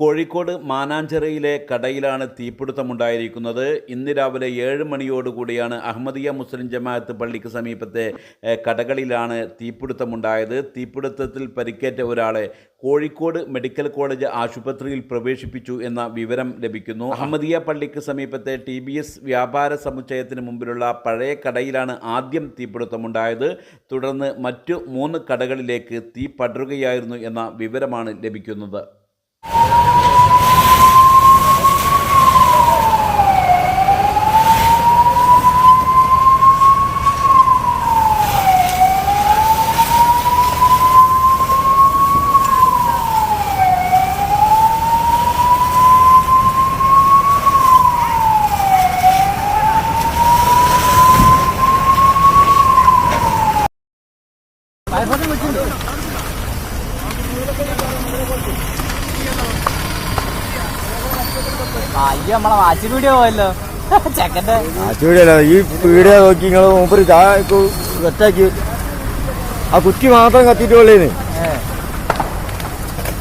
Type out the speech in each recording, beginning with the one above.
കോഴിക്കോട് മാനാഞ്ചിറയിലെ കടയിലാണ് തീപിടുത്തമുണ്ടായിരിക്കുന്നത്. ഇന്ന് രാവിലെ ഏഴ് മണിയോടുകൂടിയാണ് അഹമ്മദിയ മുസ്ലിം ജമാഅത്ത് പള്ളിക്ക് സമീപത്തെ കടകളിലാണ് തീപിടുത്തമുണ്ടായത്. തീപിടുത്തത്തിൽ പരിക്കേറ്റ ഒരാളെ കോഴിക്കോട് മെഡിക്കൽ കോളേജ് ആശുപത്രിയിൽ പ്രവേശിപ്പിച്ചു എന്ന വിവരം ലഭിക്കുന്നു. അഹമ്മദിയ പള്ളിക്ക് സമീപത്തെ ടി ബി എസ് വ്യാപാര സമുച്ചയത്തിന് മുമ്പിലുള്ള പഴയ കടയിലാണ് ആദ്യം തീപിടുത്തമുണ്ടായത്. തുടർന്ന് മറ്റു മൂന്ന് കടകളിലേക്ക് തീ പടരുകയായിരുന്നു എന്ന വിവരമാണ് ലഭിക്കുന്നത്. അയ്യോ നമ്മളെ വാച്ച് വീഡിയോ പോയല്ലോ. ചെക്കന്റെ അല്ല ഈ വീഡിയോ നോക്കി നിങ്ങൾ മൂപ്പര് സെറ്റാക്കി. ആ കുറ്റി മാത്രം കത്തിയിട്ടുള്ളേന്ന്.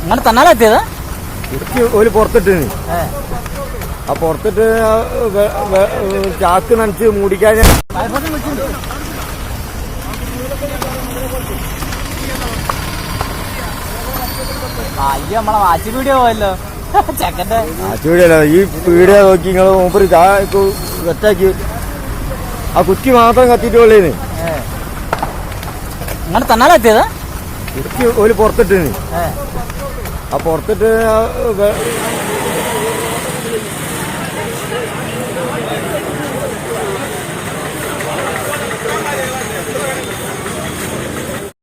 അങ്ങനെ തന്നാലെത്തിയത് കുറ്റി ഒരു പുറത്തിട്ടിന് ആ പുറത്തിട്ട് ചാക്ക് നനച്ച് മൂടിക്കാൻ അയ്യോ നമ്മളെ വാച്ച് വീഡിയോ പോയല്ലോ. ചെക്കന്റെ ആച്ചുകൂടിയല്ല ഈ വീഡിയോ നോക്കി നിങ്ങൾ മൂപ്പര് ചായ സെറ്റാക്കി. ആ കുറ്റി മാത്രം കത്തിയിട്ടുള്ളേന്ന് അങ്ങനെ തന്നാലെത്തിയത് കുറ്റി ഒരു പുറത്തിട്ടിന്. ആ പുറത്തിട്ട്